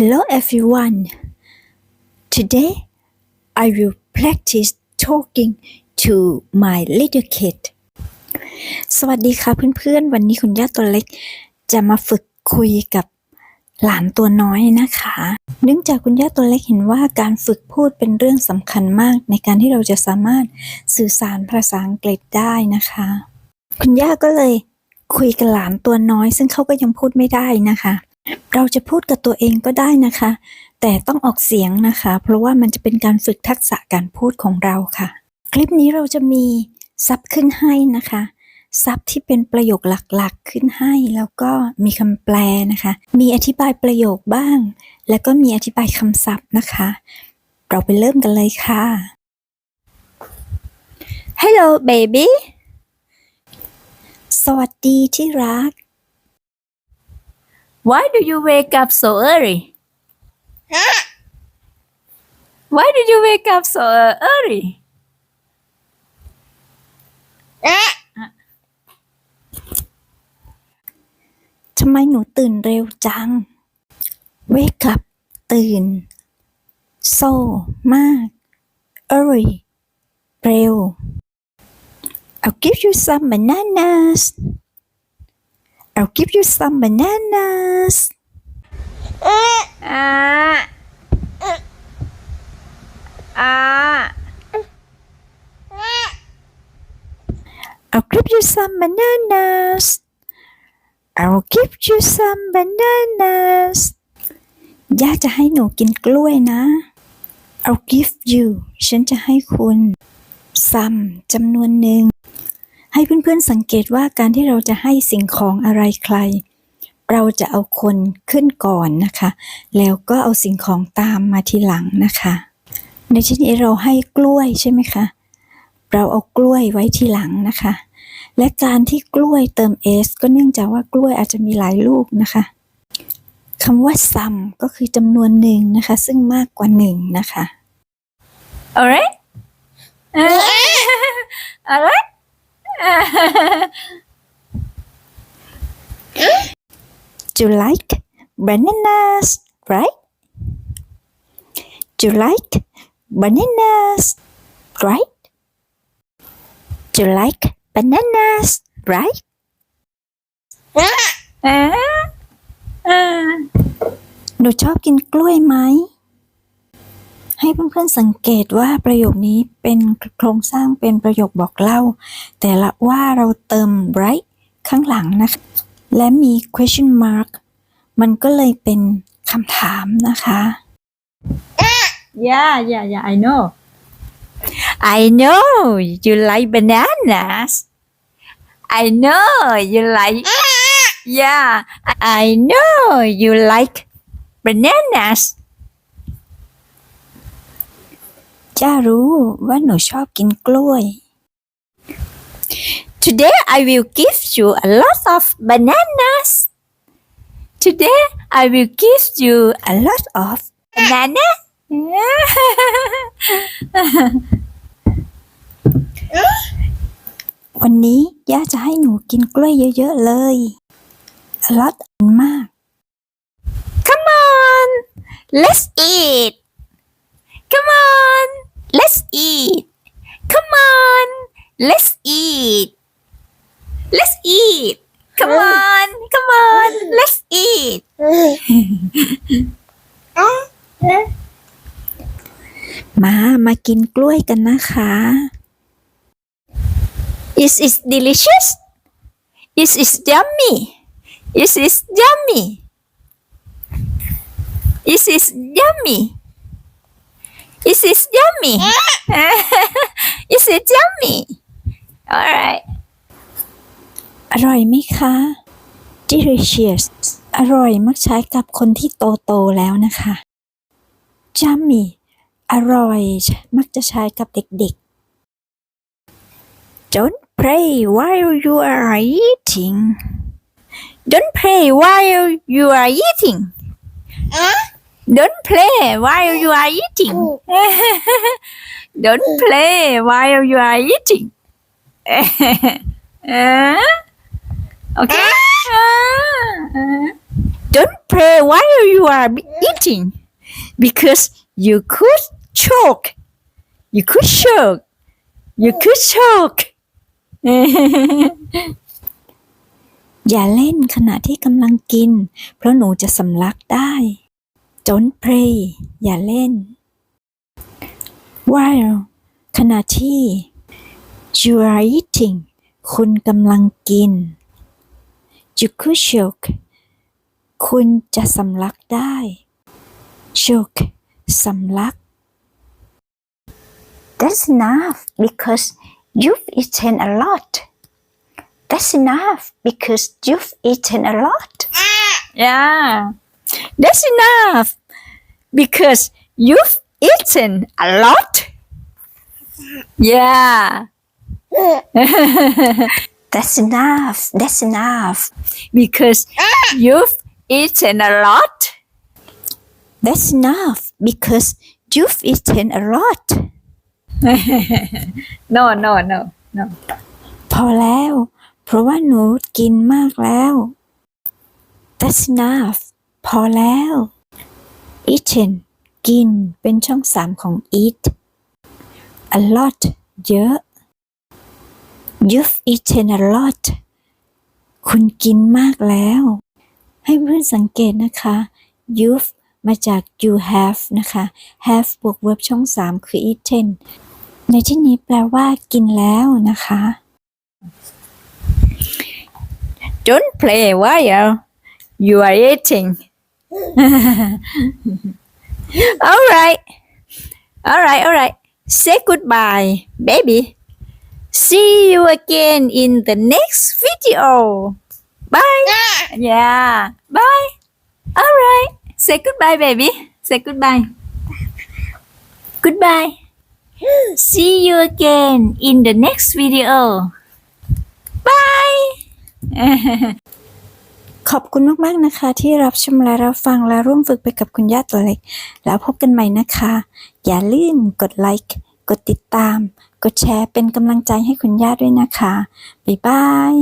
Hello everyone. Today I will practice talking to my little kid. สวัสดีค่ะเพื่อนๆ วันนี้คุณย่าตัวเล็ก จะมาฝึกคุยกับหลานตัวน้อยนะคะ เนื่องจากคุณย่าตัวเล็กเห็นว่าการฝึกพูดเป็นเรื่องสำคัญมากในการที่เราจะสามารถสื่อสารภาษาอังกฤษได้นะคะ คุณย่าก็เลยคุยกับหลานตัวน้อย ซึ่งเขาก็ยังพูดไม่ได้นะคะ เราจะพูดกับตัวเองก็ได้นะคะ แต่ต้องออกเสียงนะคะ เพราะว่ามันจะเป็นการฝึกทักษะการพูดของเราค่ะ คลิปนี้เราจะมีซับขึ้นให้นะคะซับที่เป็นประโยคหลักๆขึ้นให้ แล้วก็มีคำแปลนะคะ มีอธิบายประโยคบ้าง แล้วก็มีอธิบายคำศัพท์นะคะ เราไปเริ่มกันเลยค่ะ Hello baby สวัสดีที่รัก Why do you wake up so early? Why did you wake up so early? ทำไมหนูตื่นเร็วจัง Wake up ตื่น so มาก early เร็ว I'll give you some bananas I'll give you some bananas Ah. Ah. I'll give you some bananas I'll give you some bananas ย่าจะให้หนูกินกล้วยนะ I'll give you ฉันจะให้คุณ some จำนวนหนึ่ง ให้เพื่อนๆสังเกตว่าการที่เราจะให้สิ่งของอะไรใคร เราจะเอาคนขึ้นก่อนนะคะ แล้วก็เอาสิ่งของตามมาทีหลังนะคะ ในที่นี้เราให้กล้วยใช่ไหมคะ เราเอากล้วยไว้ทีหลังนะคะ และการที่กล้วยเติม s ก็เนื่องจากว่ากล้วยอาจจะมีหลายลูกนะคะคำว่า some ก็คือจำนวนหนึ่งนะคะ ซึ่งมากกว่าหนึ่งนะคะ Alright? You like bananas right Do you like bananas right Do you like bananas right Ah. Ah. หนูชอบกินกล้วยไหม ให้เพื่อนๆสังเกตว่าประโยคนี้เป็นโครงสร้างเป็นประโยคบอกเล่า แต่ละว่าเราเติม right ข้างหลังนะคะ และมี question mark มันก็เลยเป็นคำถามนะคะ Yeah, yeah, yeah, I know. I know you like bananas. I know you like. Yeah, I know you like bananas. จ้ารู้ว่าหนูชอบกินกล้วย Today I will give you a lot of bananas. Today I will give you a lot of banana. วันนี้ย่าจะให้หนูกินกล้วยเยอะๆเลยอลอตมาก Come on, let's มามากินกล้วยกันนะคะ Is it delicious? Is it yummy? Is it yummy? Is it yummy? Is it yummy? Is it yummy? All right. อร่อยไหมคะ delicious อร่อยมักใช้กับคนที่โตโตๆแล้วนะคะ yummy อร่อยมักจะใช้กับเด็กๆ don't play while you are eating Don't play while you are eating. Don't play while you are eating. Don't play while you are eating. Uh, okay. Uh, don't play while you are eating because you could choke you could choke you could choke อย่าเล่นขณะที่กำลังกิน เพราะหนูจะสำลักได้ Don't play อย่าเล่น While ขณะที่ you are eating คุณกำลังกิน you could choke คุณจะสำลักได้ choke สำลัก That's enough because you've eaten a lot. That's enough because you've eaten a lot. Yeah. That's enough because you've eaten a lot. Yeah. That's enough. That's enough because you've eaten a lot. That's enough because you've eaten a lot No, no, no, no. พอแล้ว เพราะว่าหนูกินมากแล้ว That's enough พอแล้ว Eaten กินเป็นช่องสามของ eat a lot เยอะ You've eaten a lot คุณกินมากแล้ว ให้เพื่อนสังเกตนะคะ you've มาจาก you have นะคะ have บวก verb ช่องสามคือ eaten ในที่นี้แปลว่ากินแล้วนะคะ Don't play while you are eating. all right. All right, all right. Say goodbye, baby. See you again in the next video. Bye. Yeah. Bye. All right. Say goodbye, baby. Say goodbye. Goodbye. See you again in the next video. Bye. ขอบคุณมาก ๆ นะคะ ที่รับชมและรับฟังและร่วมฝึกไปกับคุณย่าตัวเล็ก แล้วพบกันใหม่นะคะ อย่าลืมกดไลค์กดติดตาม กดแชร์เป็นกำลังใจให้คุณย่าด้วยนะคะ บ๊ายบาย